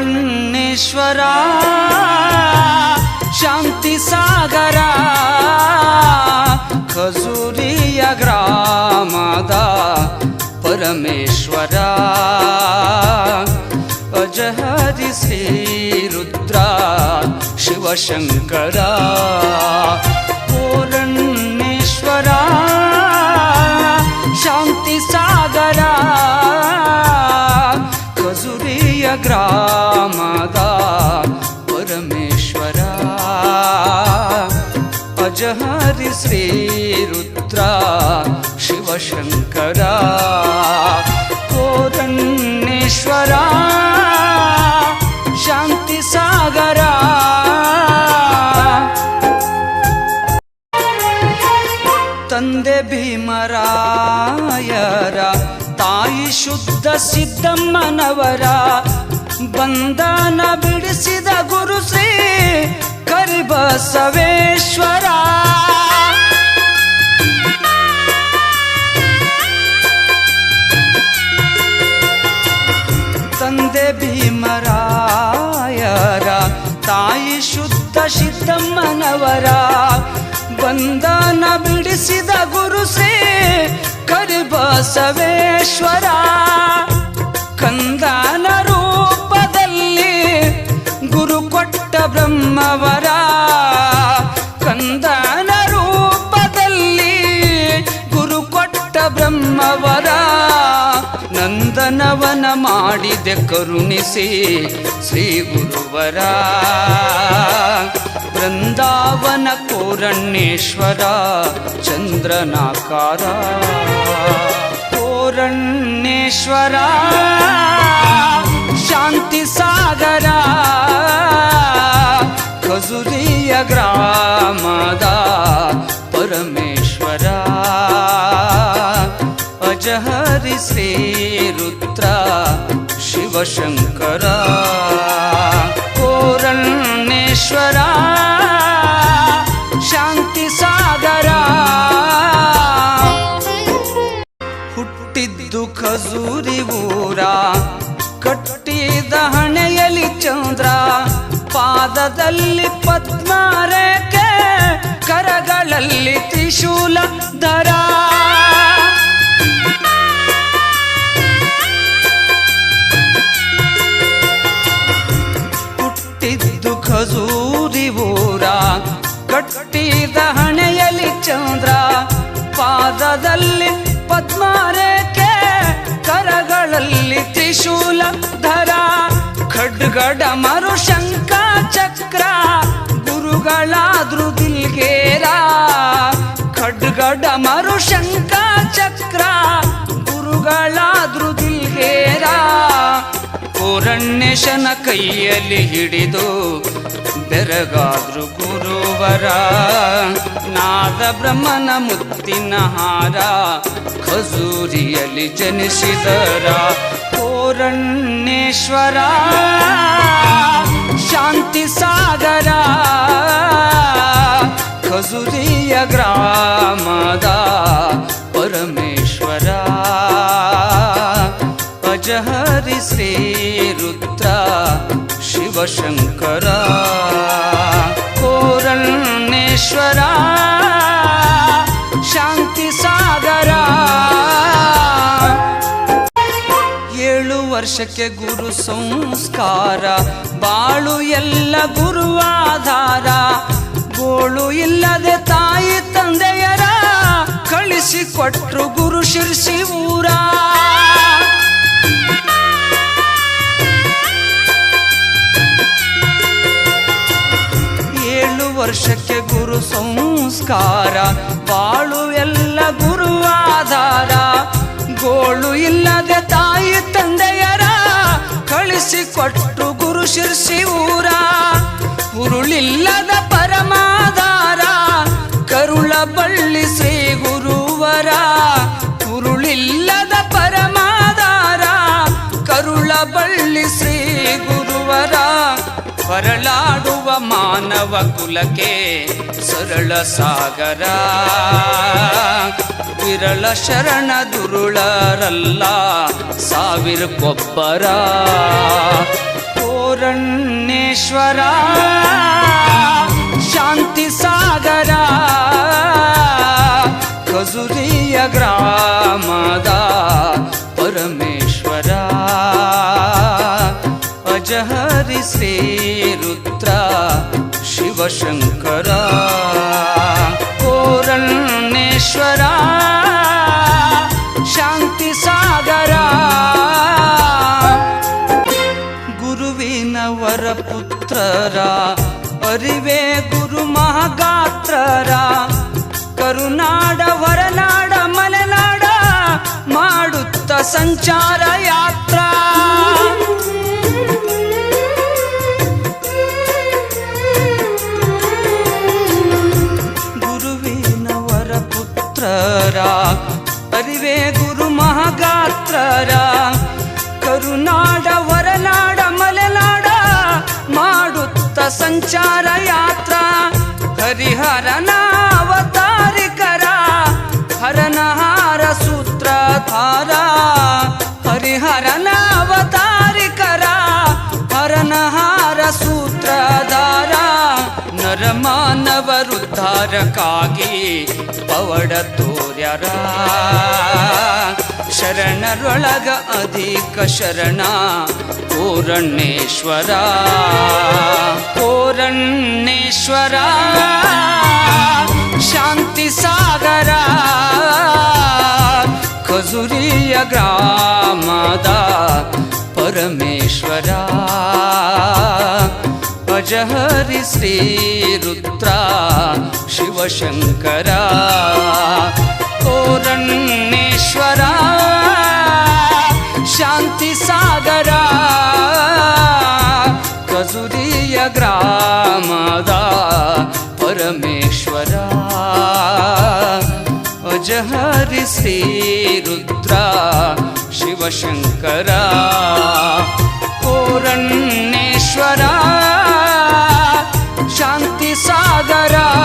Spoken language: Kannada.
ಕೋರಣ್ಣೇಶ್ವರ ಶಾಂತಿ ಸಾಗರ, ಖಜೂರಿಯ ಗ್ರಾಮದ ಪರಮೇಶ್ವರ. ಅಜಹರಿ ಶ್ರೀ ರುದ್ರ ಶಿವಶಂಕರ ಪೂರಣೇಶ್ವರ ಶಾಂತಿ ಸಾಗರ, ಖಜುರಿಯ ಗ್ರಾಮದ ಅಜಹರಿ ಶ್ರೀ ರುದ್ರ ಶಿವಶಂಕರ ಕೋರಣ್ಣೇಶ್ವರ ಶಾಂತಿ ಸಾಗರ ತಂದೆ ಭೀಮರಾಯರ, ತಾಯಿ ಶುದ್ಧ ಸಿದ್ದಮ್ಮನವರ, ಬಂಧನ ಬಿಡಿಸಿದ ಗುರು ಶ್ರೀ ಕರಿಬಸವೇಶ್ವರ ತಂದೆ ಭೀಮರಾಯರ ತಾಯಿ ಶುದ್ಧ ಸಿದ್ದಮ್ಮನವರ ಬಂಧನ ಬಿಡಿಸಿದ ಗುರು ಕರಿ ಕರಿಬಸವೇಶ್ವರ. ಬ್ರಹ್ಮವರ ನಂದನವನ ಮಾಡಿದೆ ಕರುಣಿಸಿ ಶ್ರೀ ಗುರುವರ. ಬೃಂದಾವನ ಕೋರಣ್ಣೇಶ್ವರ ಚಂದ್ರನಾಕಾರ. ಕೋರಣ್ಣೇಶ್ವರ ಶಾಂತಿ ಸಾಗರ ಖಜುರಿಯ ಗ್ರಾಮದ ಶ್ರೀ ರುದ್ರ ಶಿವಶಂಕರ. ಕೋರಣ್ಣೇಶ್ವರ ಶಾಂತಿ ಸಾಗರ. ಹುಟ್ಟಿದ್ದು ಖಜೂರಿ ಊರ. ಕಟ್ಟಿದ ಹಣೆಯಲ್ಲಿ ಚಂದ್ರ. ಪಾದದಲ್ಲಿ ಪದ್ಮರೇಖೆ ಕರಗಳಲ್ಲಿ ತ್ರಿಶೂಲ ಧರ. ಹುಟ್ಟಿದ್ದು ಖಜೂರಿ ಊರ, ಕಟ್ಟಿದ ಹಣೆಯಲ್ಲಿ ಚಂದ್ರ, ಪಾದದಲ್ಲಿ ಪದ್ಮಾರೇಖೆ, ಕರಗಳಲ್ಲಿ ತ್ರಿಶೂಲ ಧರ, ಖಡ್ಗಡ ಮರು ಶಂಕ ಚಕ್ರ, ಗುರುಗಳಾದ್ರು ದಿಲ್ಗೇರ, ಖಡ್ಗಡ ಮರು ಶಂಕ ಚಕ್ರ, ಗುರುಗಳಾದ್ರು ದಿಲ್ಗೇರ. ಕೋರಣ್ಯಶನ ಕೈಯಲ್ಲಿ ಹಿಡಿದು ಬೆರಗಾದ್ರು ಗುರುವರ. ನಾದ ಬ್ರಹ್ಮನ ಮುತ್ತಿನ ಹಾರ ಖಜೂರಿಯಲ್ಲಿ ಜನಿಸಿದರ. ಪೂರಣ್ಯೇಶ್ವರ ಶಾಂತಿ ಸಾಗರ, ಖಜುರಿಯ ಗ್ರಾಮದ ಅಜಹರಿ ಶ್ರೀ ಶಿವಶಂಕರ. ಕೋರಣ್ಣೇಶ್ವರ ಶಾಂತಿ ಸಾಗರ. ಏಳು ವರ್ಷಕ್ಕೆ ಗುರು ಸಂಸ್ಕಾರ, ಬಾಳು ಎಲ್ಲ ಗುರುವಾಧಾರ ಗೋಳು ಇಲ್ಲದೆ ತಾಯಿ ತಂದೆಯರ ಕಳಿಸಿಕೊಟ್ರು ಗುರು ಶಿರ್ಸಿ ಊರ. ವರ್ಷಕ್ಕೆ ಗುರು ಸಂಸ್ಕಾರ, ಬಾಳು ಎಲ್ಲ ಗುರುವಾಧಾರ ಗೋಳು ಇಲ್ಲದೆ ತಾಯಿ ತಂದೆಯರ ಕಳಿಸಿಕೊಟ್ಟು ಗುರು ಶಿರ್ಸಿ ಊರ. ಉರುಳಿಲ್ಲದ ಪರಮಾಧಾರ, ಕರುಳ ಬಳ್ಳಿ ಶ್ರೀ ಗುರುವರ. ಉರುಳಿಲ್ಲದ ಪರಮಾಧಾರ, ಕರುಳ ಬಳ್ಳಿ ಶ್ರೀ ಗುರುವರ. ಹೊರಳಾಡುವ ಮಾನವ ಕುಲಕ್ಕೆ ಸರಳ ಸಾಗರ. ವಿರಳ ಶರಣ ದುರುಳರಲ್ಲ ಸಾವಿರ ಕೊಬ್ಬರ. ಪರಮೇಶ್ವರ ಶಾಂತಿ ಸಾಗರ ಖಜುರಿಯ ಗ್ರಾಮದ ಪರಮೇಶ್ವರ. ಅಜಹರಿ ಶ್ರೀ ಶಿವಶಂಕರ. ಕೋರಣ್ಯೇಶ್ವರ ಶಾಂತಿ ಸಾಗರ. ಗುರುವಿನ ವರಪುತ್ರರ ಅರಿವೆ ಗುರು ಮಹಾಗಾತ್ರರ. ಕರುನಾಡ ವರನಾಡ ಮಲೆನಾಡ, ಮಾಡುತ್ತ ಸಂಚಾರ ಯಾತ್ರಾ. ಮಹಾಗಾತ್ರರ ಕರುನಾಡ, ಹೊರನಾಡ, ಮಲೆನಾಡ ಮಾಡುತ್ತ ಸಂಚಾರ ಯಾತ್ರಾ? ಹರಿಹರನ ಅವತಾರಿಕರ ಹರನಹಾರ ಸೂತ್ರಧಾರ ಹರಿಹರನ ಅವತಾರಿಕರ ಹರನಹಾರ ಸೂತ್ರಧಾರ ನರಮಾನವರುದ್ಧಾರಕ್ಕಾಗಿ ಪವಡ ತೋರ್ಯರ. ಶರಣರೊಳಗ ಅಧಿಕ ಶರಣ ಪೂರಣ್ಣೇಶ್ವರ ಪೂರಣ್ಣೇಶ್ವರ ಶಾಂತಿ ಸಾಗರ ಖಜುರಿಯ ಗ್ರಾಮದ ಪರಮೇಶ್ವರ. जहरि श्रीरुद्रा शिवशङ्करा ओरण्येश्वरा शान्तिसागरा त्वसुरियग्रामादा परमेश्वरा जहरि श्रीरुद्रा शिवशङ्करा ओरण्येश्वरा ಶ್ರೀ